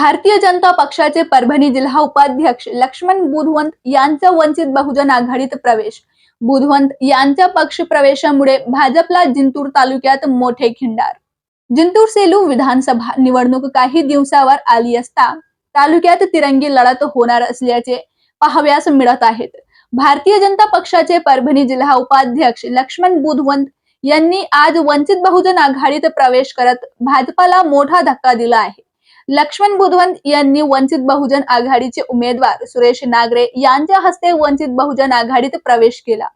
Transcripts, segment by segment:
भारतीय जनता पक्षाचे परभणी जिल्हा उपाध्यक्ष लक्ष्मण बुधवंत यांचा वंचित बहुजन आघाडीत प्रवेश. बुधवंत यांच्या पक्ष प्रवेशामुळे भाजपला जिंतूर तालुक्यात मोठे खिंडार. जिंतूर सेलू विधानसभा निवडणूक काही दिवसावर आली असता तालुक्यात तिरंगी लढत होणार असल्याचे पाहाव्यास मिळत आहेत. भारतीय जनता पक्षाचे परभणी जिल्हा उपाध्यक्ष लक्ष्मण बुधवंत यांनी आज वंचित बहुजन आघाडीत प्रवेश करत भाजपाला मोठा धक्का दिला आहे. लक्ष्मण बुधवंत यांनी वंचित बहुजन आघाडीचे उमेदवार सुरेश नागरे यांच्या हस्ते वंचित बहुजन आघाडीत प्रवेश केला.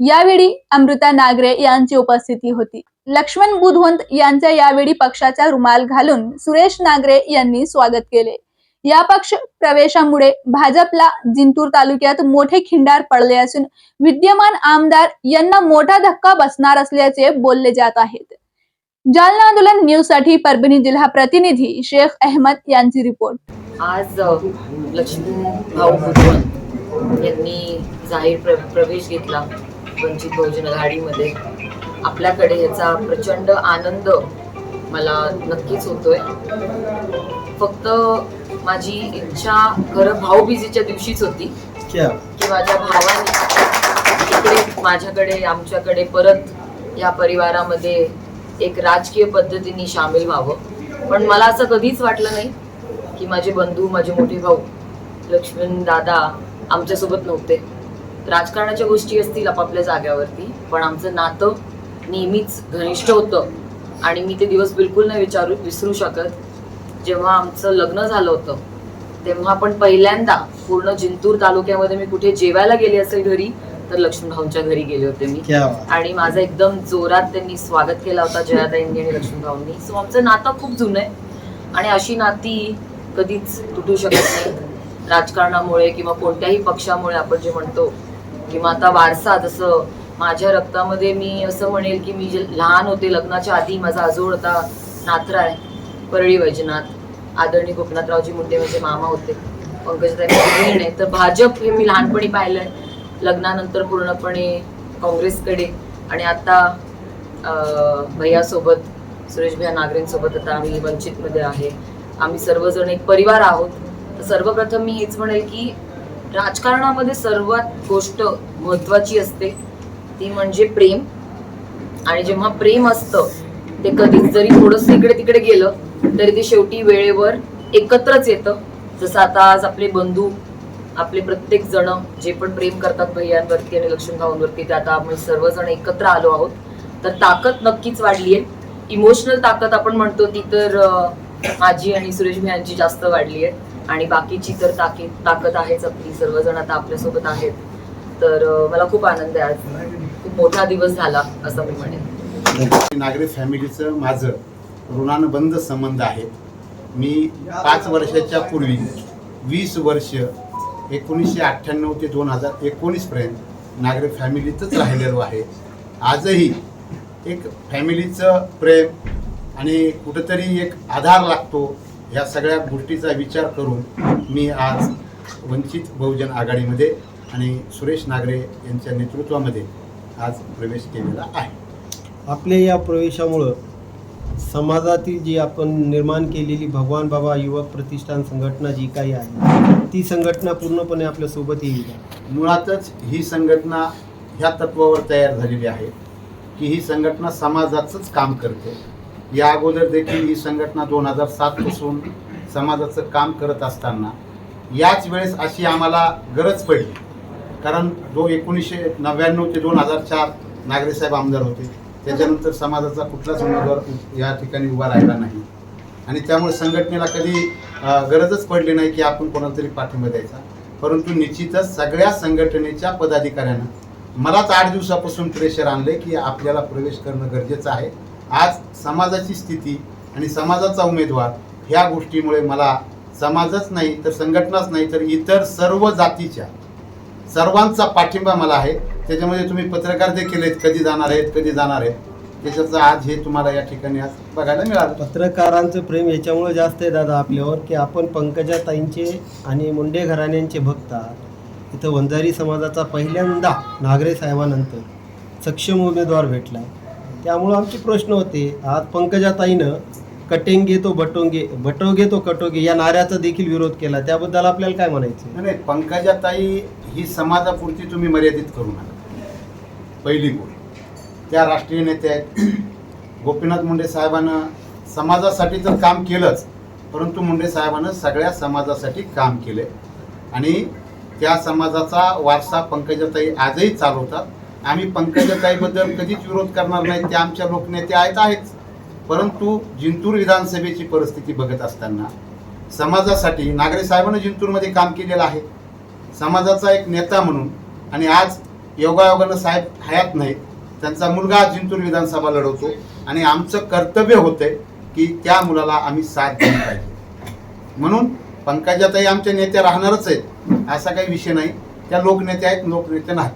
यावेळी अमृता नागरे यांची उपस्थिती होती. लक्ष्मण बुधवंत यांच्या यावेळी पक्षाचा रुमाल घालून सुरेश नागरे यांनी स्वागत केले. या पक्ष प्रवेशामुळे भाजपला जिंतूर तालुक्यात मोठे खिंडार पडले असून विद्यमान आमदार यांना मोठा धक्का बसणार असल्याचे बोलले जात आहेत. जालना आंदोलन न्यूजसाठी परभणी जिल्हा प्रतिनिधी शेख अहमद यांची रिपोर्ट आज लक्ष्मी भाऊ यांनी जाहीर प्र प्रवेश घेतला वंचित बहुजन आघाडीमध्ये. आपल्याकडे याचा प्रचंड आनंद मला नक्कीच होतोय. फक्त माझी इच्छा खरं भाऊबीजेच्या दिवशीच होती. क्या? की माझ्या भावाने इकडे माझ्याकडे आमच्याकडे परत या परिवारामध्ये एक राजकीय पद्धतीने सामील व्हावं. पण मला असं कधीच वाटलं नाही की माझे बंधू माझे मोठे भाऊ लक्ष्मण दादा आमच्यासोबत नव्हते. राजकारणाच्या गोष्टी असतील आपापल्या जाग्यावरती पण आमचं नातं नेहमीच घनिष्ठ होतं. आणि मी ते दिवस बिलकुल नाही विचारू विसरू शकत. जेव्हा आमचं लग्न झालं होतं तेव्हा पण पहिल्यांदा पूर्ण जिंतूर तालुक्यामध्ये मी कुठे जेवायला गेले असेल घरी तर लक्ष्मण भाऊंच्या घरी गेले होते मी. क्या बात. आणि माझं एकदम जोरात त्यांनी स्वागत केला होता जयाताईंनी आणि लक्ष्मण भाऊंनी. सो आमचं नातं खूप जुनं आहे. आणि अशी नाती कधीच तुटू शकत नाही. राजकारणामुळे किंवा कोणत्याही पक्षामुळे आपण जे म्हणतो किंवा आता वारसा जसं माझ्या रक्तामध्ये मी असं म्हणेल की मी जे लहान होते लग्नाच्या आधी माझा आजोळ होता नाथराय परळी वैजनाथ आदरणीय गोपीनाथरावजी मुंडे माझे मामा होते पंकजताई माझी बहीण आहे. तर भाजप हे मी लहानपणी पाहिलंय. लग्नानंतर पूर्णपणे काँग्रेसकडे आणि आता भैयासोबत सुरेश भैया नागरेंसोबत आता आम्ही वंचितमध्ये आहे. आम्ही सर्वजण एक परिवार आहोत. तर सर्वप्रथम मी हेच म्हणेल की राजकारणामध्ये सर्वात गोष्ट महत्वाची असते ती म्हणजे प्रेम. आणि जेव्हा प्रेम असतं ते कधीच जरी थोडस इकडे तिकडे गेलं तरी ते शेवटी वेळेवर एकत्रच येतं. जसं आता आज आपले बंधू आपले प्रत्येक जण जे पण प्रेम करतात भैयांवरती आणि लक्ष्मण ते आता आम्ही सर्वजण एकत्र आलो आहोत. तर ताकद नक्कीच वाढली आहे इमोशनल ताकद आपण म्हणतो ती तर माझी आणि सुरेश भैयांची जास्त वाढली आहे आणि बाकीची तर ताकी ताकद आहेच आपली. सर्वजण आता आपल्यासोबत आहेत. तर मला खूप आनंद आहे आज. खूप मोठा दिवस झाला असं मी म्हणेन. नागरिक फॅमिलीचं माझं ऋणानुबंध संबंध आहे. मी पाच वर्षाच्या पूर्वी वीस वर्ष एकोणीसशे अठ्ठ्याण्णव ते दोन हजार एकोणीसपर्यंत नागरिक फॅमिलीतच राहिलेलो आहे. आजही एक फॅमिलीचं प्रेम आणि कुठंतरी एक आधार लागतो ह्या सगळ्या गोष्टीचा विचार करून मी आज वंचित बहुजन आघाडीमध्ये आणि सुरेश नागरे यांच्या नेतृत्वामध्ये आज प्रवेश केलेला आहे. आपल्या या प्रवेशामुळं समाजातील जी आपण निर्माण केलेली भगवान बाबा युवक प्रतिष्ठान संघटना जी काही आहे ती संघटना पूर्णपणे आपल्यासोबत येईल मुळातच ही संघटना ह्या तत्वावर तयार झालेली आहे की ही संघटना समाजाचंच काम करते. या अगोदर देखील ही संघटना दोन हजार सातपासून समाजाचं काम करत असताना याच वेळेस अशी आम्हाला गरज पडली. कारण जो एकोणीसशे नव्याण्णव ते दोन हजार चार नागरेसाहेब आमदार होते त्याच्यानंतर समाजाचा कुठलाच उमेदवार या ठिकाणी उभा राहिला नाही. आणि त्यामुळे संघटनेला कधी गरजच पडली नाही की आपण कोणाला तरी पाठिंबा द्यायचा. परंतु निश्चितच सगळ्या संघटनेच्या पदाधिकाऱ्यांना मलाच आठ दिवसापासून प्रेशर आणले की आपल्याला प्रवेश करणं गरजेचं आहे. आज समाजाची स्थिती आणि समाजाचा उमेदवार ह्या गोष्टीमुळे मला समाजच नाही तर संघटनाच नाही तर इतर सर्व जातीच्या सर्वांचा पाठिंबा मला आहे. त्याच्यामध्ये तुम्ही पत्रकार देखील आहेत कधी जाणार आहेत कधी जाणार आहेत. त्याच्याचं आज हे तुम्हाला या ठिकाणी आज बघायला मिळालं. पत्रकारांचं प्रेम याच्यामुळे जास्त आहे दादा आपल्यावर की आपण पंकजा ताईंचे आणि मुंडे घराण्यांचे भक्त आहात इथं वंजारी समाजाचा पहिल्यांदा नागरे साहेबानंतर सक्षम उमेदवार भेटला त्यामुळं आमचे प्रश्न होते आज पंकजा ताईनं कटेंगे तो बटोंगे बटोगे तो कटोगे या नाऱ्याचा देखील विरोध केला. त्याबद्दल आपल्याला काय म्हणायचं नाही, पंकजाताई ही समाजापुरती तुम्ही मर्यादित करू नका. पहिली गोष्ट. त्या राष्ट्रीय नेत्या आहेत. गोपीनाथ मुंडे साहेबांना समाजासाठी तर काम केलंच परंतु मुंडे साहेबानं सगळ्या समाजासाठी काम केले आणि त्या समाजाचा वारसा पंकजाताई आजही चालवतात. आम्ही पंकजाताईबद्दल कधीच विरोध करणार नाही. त्या आमच्या लोकनेते आहेत आहेच. परंतु जिंतूर विधानसभेची परिस्थिती बघत असताना समाजासाठी नागरे साहेबांनी जिंतूरमध्ये काम केलेलं आहे. समाजाचा एक नेता म्हणून आणि आज योगायोगानं साहेब हयात नाहीत. त्यांचा मुलगा आज जिंतूर विधानसभा लढवतो आणि आमचं कर्तव्य होतंय की त्या मुलाला आम्ही साथ दिली पाहिजे. म्हणून पंकजाताई आमच्या नेत्या राहणारच आहेत असा काही विषय नाही. त्या लोकनेत्या आहेत लोकनेते नाहीत.